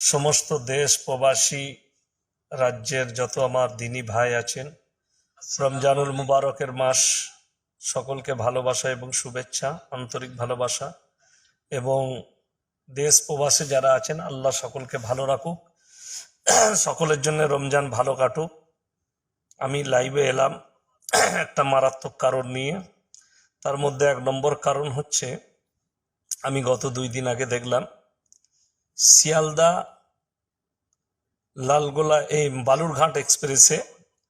সমস্ত দেশ প্রবাসী রাজ্যের যত আমার দিনী ভাই আছেন, রমজানুল মুবারকের মাস সকলকে ভালোবাসা এবং শুভেচ্ছা, আন্তরিক ভালোবাসা এবং দেশ প্রবাসে যারা আছেন, আল্লাহ সকলকে ভালো রাখুক। সকলের জন্য রমজান ভালো কাটুক। আমি লাইভে এলাম একটা মারাত্মক কারণ নিয়ে। তার মধ্যে এক নম্বর কারণ হচ্ছে, আমি গত দুই দিন আগে দেখলাম শিয়ালদা লালগোলা এই বালুরঘাট এক্সপ্রেসে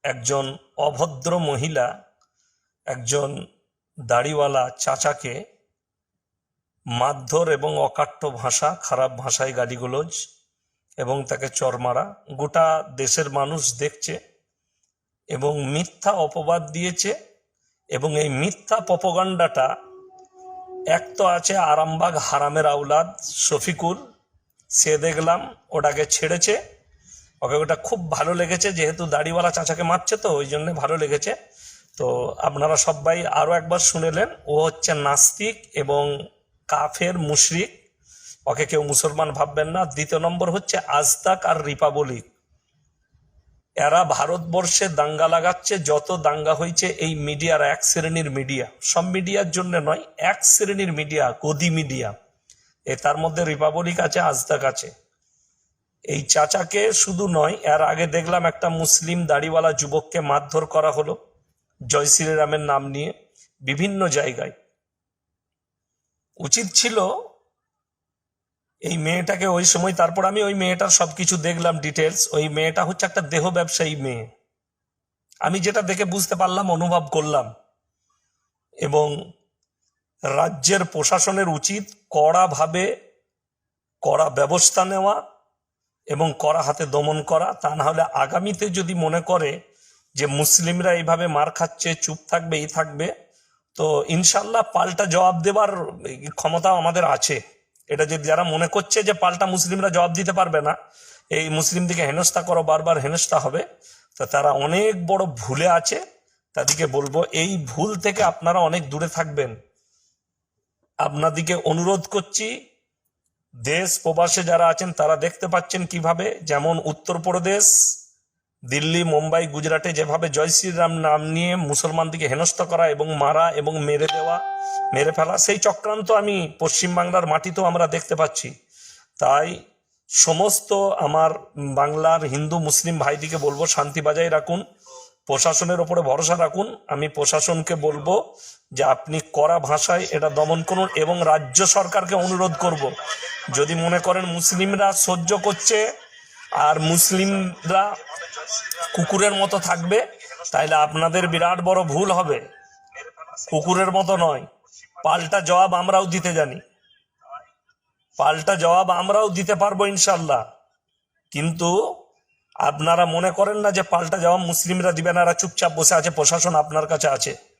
একজন অভদ্র মহিলা, একজন দাড়িওয়ালা চাচাকে মারধর এবং অকাট্য ভাষা, খারাপ ভাষায় গালিগুলোজ এবং তাকে চর মারা গোটা দেশের মানুষ দেখছে এবং মিথ্যা অপবাদ দিয়েছে এবং এই মিথ্যা পপগান্ডাটা এক তো আছে আরামবাগ হারামের আউলাদ শফিকুল সে দেখলাম, ওটাকে ছেড়েছে। ওকে ওটা খুব ভালো লেগেছে, যেহেতু দাড়িওয়ালা চাচাকে মারছে তো, ওই জন্য ভালো লেগেছে। তো আপনারা সবাই আরও একবার শুনেলেন, ও হচ্ছে নাস্তিক এবং কাফের মুশরিক। ওকে কেউ মুসলমান ভাববেন না। দ্বিতীয় নম্বর হচ্ছে আজতাক আর রিপাবলিক। এরা ভারতবর্ষে দাঙ্গা লাগাচ্ছে, যত দাঙ্গা হয়েছে এই মিডিয়ার, এক শ্রেণির মিডিয়া। সব মিডিয়ার জন্য নয়, এক শ্রেণির মিডিয়া, গদি মিডিয়া। এ তার মধ্যে রিপাবলিক আছে, আজতাক আছে। এই চাচাকে শুধু নয়, এর আগে দেখলাম একটা মুসলিম দাড়িওয়ালা যুবককে মারধর করা হলো, জয় শ্রীরামের নাম নিয়ে, বিভিন্ন জায়গায়। উচিত ছিল এই মেয়েটাকে ওই সময়, তারপর আমি ওই মেয়েটার সবকিছু দেখলাম ডিটেলস ওই মেয়েটা হচ্ছে একটা দেহ ব্যবসায়ী মেয়ে। আমি যেটা দেখে বুঝতে পারলাম, অনুভব করলাম। এবং রাজ্যের প্রশাসনের উচিত কড়াভাবে কড়া ব্যবস্থা নেওয়া এবং কড়া হাতে দমন করা। তা না হলে আগামীতে যদি মনে করে যে মুসলিমরা এইভাবে মার খাচ্ছে, চুপ থাকবে, এই থাকবে, তো ইনশাল্লাহ পাল্টা জবাব দেবার ক্ষমতা আমাদের আছে। এটা যে যারা মনে করছে যে পাল্টা মুসলিমরা জবাব দিতে পারবে না, এই মুসলিম দিকে হেনস্থা করো, বারবার হেনস্থা হবে, তো তারা অনেক বড় ভুলে আছে। তাদেরকে বলব, এই ভুল থেকে আপনারা অনেক দূরে থাকবেন। আপনাদিকে অনুরোধ করছি, দেশ প্রবাসে যারা আছেন তারা দেখতে পাচ্ছেন কীভাবে, যেমন উত্তরপ্রদেশ, দিল্লি, মুম্বাই, গুজরাটে যেভাবে জয় শ্রীরাম নাম নিয়ে মুসলমানদিকে হেনস্থ করা এবং মারা এবং মেরে দেওয়া, মেরে ফেলা, সেই চক্রান্ত আমি পশ্চিমবাংলার মাটিতেও আমরা দেখতে পাচ্ছি। তাই সমস্ত আমার বাংলার হিন্দু মুসলিম ভাইদিকে বলব, শান্তি বজায় রাখুন, প্রশাসনের ওপরে ভরসা রাখুন। আমি প্রশাসনকে বলব যে আপনি করা ভাষায় এটা দমন করুন এবং রাজ্য সরকারকে অনুরোধ করব, যদি মনে করেন মুসলিমরা সহ্য করছে আর মুসলিমরা কুকুরের মতো থাকবে, তাইলে আপনাদের বিরাট বড় ভুল হবে। কুকুরের মতো নয়। পাল্টা জবাব আমরাও দিতে জানি। পাল্টা জবাব আমরাও দিতে পারব ইনশাল্লাহ কিন্তু আপনারা মনে করেন না যে পাল্টা জবাব মুসলিমরা দিবে না? এরা চুপচাপ বসে আছে, প্রশাসন আপনার কাছে আছে।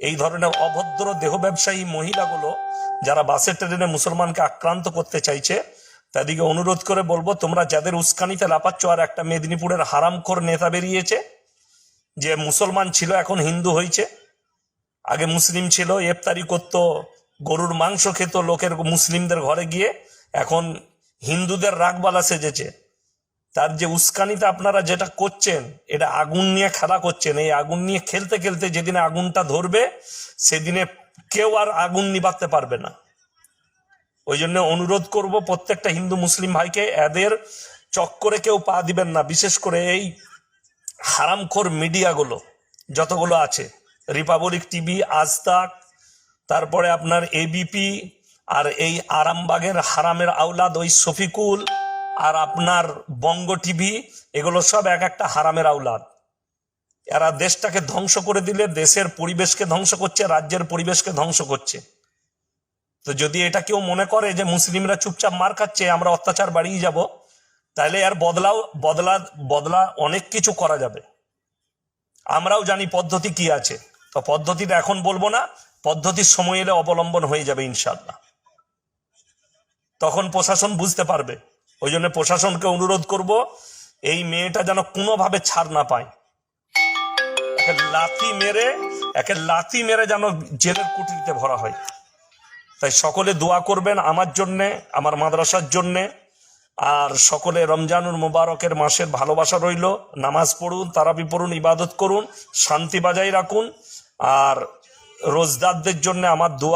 এই ধরনের অভদ্র দেহ ব্যবসায়ী মহিলাগুলো যারা বাসের ট্রেনে মুসলমানকে আক্রান্ত করতে চাইছে, তাদেরকে অনুরোধ করে বলব, তোমরা যাদের উস্কানিতে লাপাচ্ছ আর একটা মেদিনীপুরের হারামখোর নেতা বেরিয়েছে, যে মুসলমান ছিল, এখন হিন্দু হয়েছে, আগে মুসলিম ছিল, ইফতারি করতো, গরুর মাংস খেত, লোকের মুসলিমদের ঘরে গিয়ে এখন হিন্দুদের রাগবালা সেজেছে। তার যে উস্কানিতে আপনারা যেটা করছেন, এটা আগুন নিয়ে খেলা করছেন, এই আগুন নিয়ে খেলতে খেলতে যেদিনে আগুনটা ধরবে, সেদিনে কেউ আর আগুন নিবাতে পারবে না। ওই জন্য অনুরোধ করব প্রত্যেকটা হিন্দু মুসলিম ভাইকে, এদের চক্করে কেউ পা দিবেন না, বিশেষ করে এই হারামখোর মিডিয়াগুলো, যতগুলো আছে, রিপাবলিক টিভি, আজতাক, তারপরে আপনার এবিপি, আর এই আরামবাগের হারামের আওলাদ ওই শফিকুল আর আপনার বঙ্গ টিভি এগুলো সব এক একটা হারামের আউলাদ এরা দেশটাকে ধ্বংস করে দিলে, দেশের পরিবেশকে ধ্বংস করছে, রাজ্যের পরিবেশকে ধ্বংস করছে। তো যদি এটা কেউ মনে করে যে মুসলিমরা চুপচাপ মার খাচ্ছে, আমরা অত্যাচার বাড়িয়ে যাব, তাহলে আর বদলাও, বদলা বদলা অনেক কিছু করা যাবে। আমরাও জানি পদ্ধতি কি আছে। তো পদ্ধতিটা এখন বলব না, পদ্ধতির সময় এলে অবলম্বন হয়ে যাবে ইনশাল্লাহ তখন প্রশাসন বুঝতে পারবে। ওই জন্য প্রশাসনকে অনুরোধ করব, এই মেয়েটা যেন কোনোভাবে ছাড় না পায়। লাথি মেরে, একে লাথি মেরে যেন জেলের কুটিতে ভরা হয়। তাই সকলে দোয়া করবেন আমার জন্যে, আমার মাদ্রাসার জন্যে। আর সকলে রমজানুর মোবারকের মাসের ভালোবাসা রইল। নামাজ পড়ুন, তারাবি পড়ুন, ইবাদত করুন, শান্তি বজায় রাখুন। আর রোজদারদের জন্য আমার দোয়া।